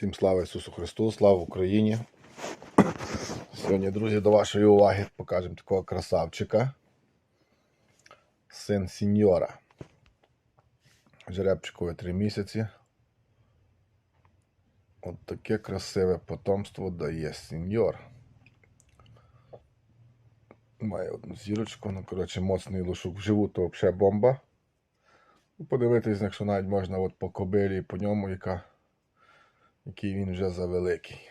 Всім слава Ісусу Христу, слава Україні. Сьогодні, друзі, до вашої уваги покажемо такого красавчика. Син сеньора. Жеребчикові 3 місяці. От таке красиве потомство дає сеньор. Має одну зірочку, ну, коротше, моцний лошук вживу, то взагалі бомба. Ну, Подивитись, якщо навіть можна от по кобилі і по ньому, яка, який він вже завеликий.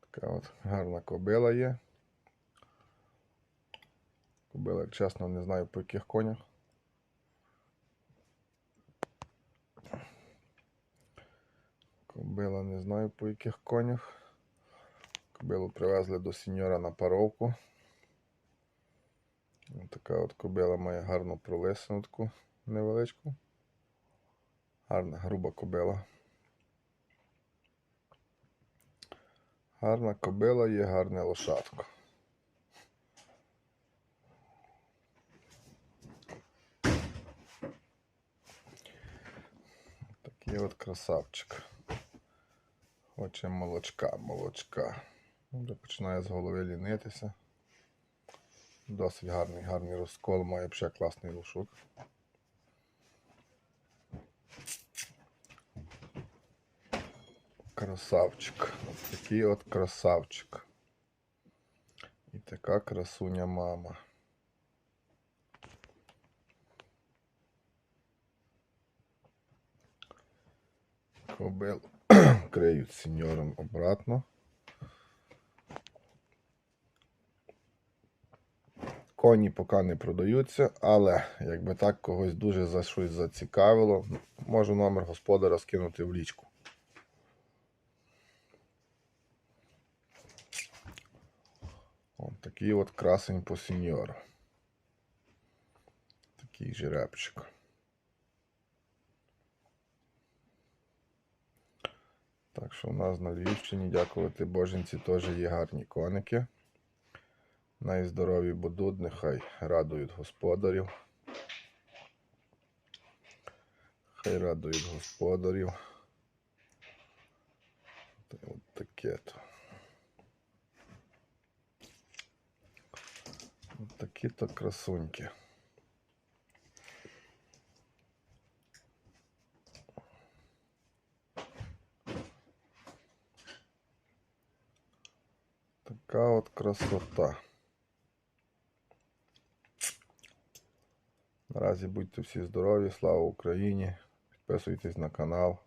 Така от гарна кобила є. Кобила, як чесно, не знаю по яких конях. Кобила не знаю по яких конях. Кобилу привезли до сеньора на паровку. Ось така от кобила має гарну пролисину таку невеличку. Гарна, груба кобила. Гарна кобила є гарне лошадко. Такий от красавчик. Хоче молочка, молочка. Вже починає з голови лінитися. Досить гарний, гарний розкол, має ще класний лушок. Красавчик. Ось такий от красавчик. І така красуня мама. Кобил криють сеньором обратно. Коні поки не продаються, але якби так когось дуже за щось зацікавило, можу номер господара скинути в лічку. От такий от красень по сеньору. Такий жеребчик. Так що у нас на Львівщині, дякувати Боженці, теж є гарні коники. Найздорові будуть, нехай радують господарів. Хай радують господарів. Та От таке то. От такі то красуньки. Така от красота. Наразі будьте всі здорові, слава Україні! Підписуйтесь на канал.